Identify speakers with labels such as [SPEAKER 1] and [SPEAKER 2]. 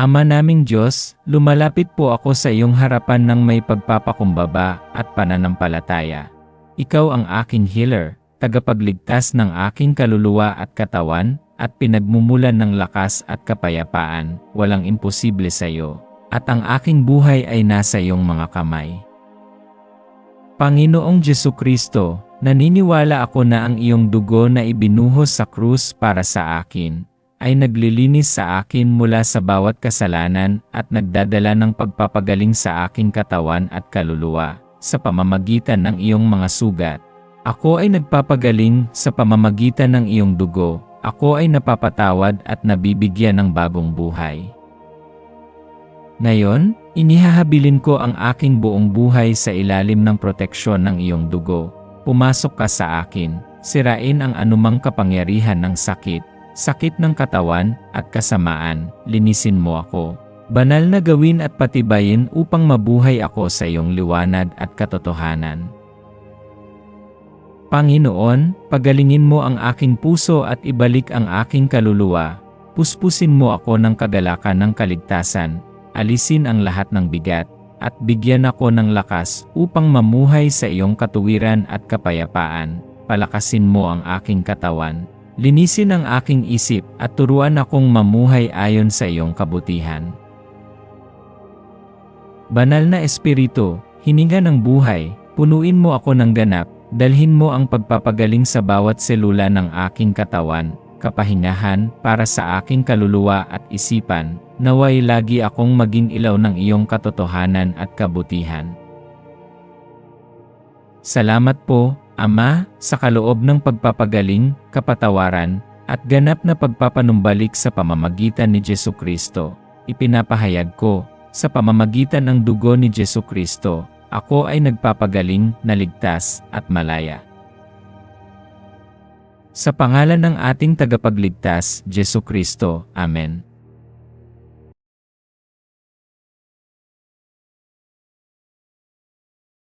[SPEAKER 1] Ama naming Diyos, lumalapit po ako sa iyong harapan ng may pagpapakumbaba at pananampalataya. Ikaw ang aking healer, tagapagligtas ng aking kaluluwa at katawan, at pinagmumulan ng lakas at kapayapaan, walang imposible sa iyo. At ang aking buhay ay nasa iyong mga kamay. Panginoong Jesu Kristo, naniniwala ako na ang iyong dugo na ibinuhos sa krus para sa akin, ay naglilinis sa akin mula sa bawat kasalanan at nagdadala ng pagpapagaling sa aking katawan at kaluluwa, sa pamamagitan ng iyong mga sugat. Ako ay nagpapagaling sa pamamagitan ng iyong dugo, ako ay napapatawad at nabibigyan ng bagong buhay. Ngayon, inihahabilin ko ang aking buong buhay sa ilalim ng proteksyon ng iyong dugo. Pumasok ka sa akin, sirain ang anumang kapangyarihan ng sakit, sakit ng katawan at kasamaan, linisin mo ako. Banal na gawin at patibayin upang mabuhay ako sa iyong liwanag at katotohanan. Panginoon, pagalingin mo ang aking puso at ibalik ang aking kaluluwa. Puspusin mo ako ng kagalakan ng kaligtasan, alisin ang lahat ng bigat, at bigyan ako ng lakas upang mamuhay sa iyong katuwiran at kapayapaan. Palakasin mo ang aking katawan, linisin ang aking isip at turuan akong mamuhay ayon sa iyong kabutihan. Banal na Espiritu, hininga ng buhay, punuin mo ako ng ganap, dalhin mo ang pagpapagaling sa bawat selula ng aking katawan, kapahingahan para sa aking kaluluwa at isipan, naway lagi akong maging ilaw ng iyong katotohanan at kabutihan. Salamat po, Ama, sa kaloob ng pagpapagaling, kapatawaran, at ganap na pagpapanumbalik sa pamamagitan ni Jesu Kristo. Ipinapahayag ko, sa pamamagitan ng dugo ni Jesu Kristo, ako ay nagpapagaling, naligtas, at malaya. Sa pangalan ng ating tagapagligtas, Jesu Kristo. Amen.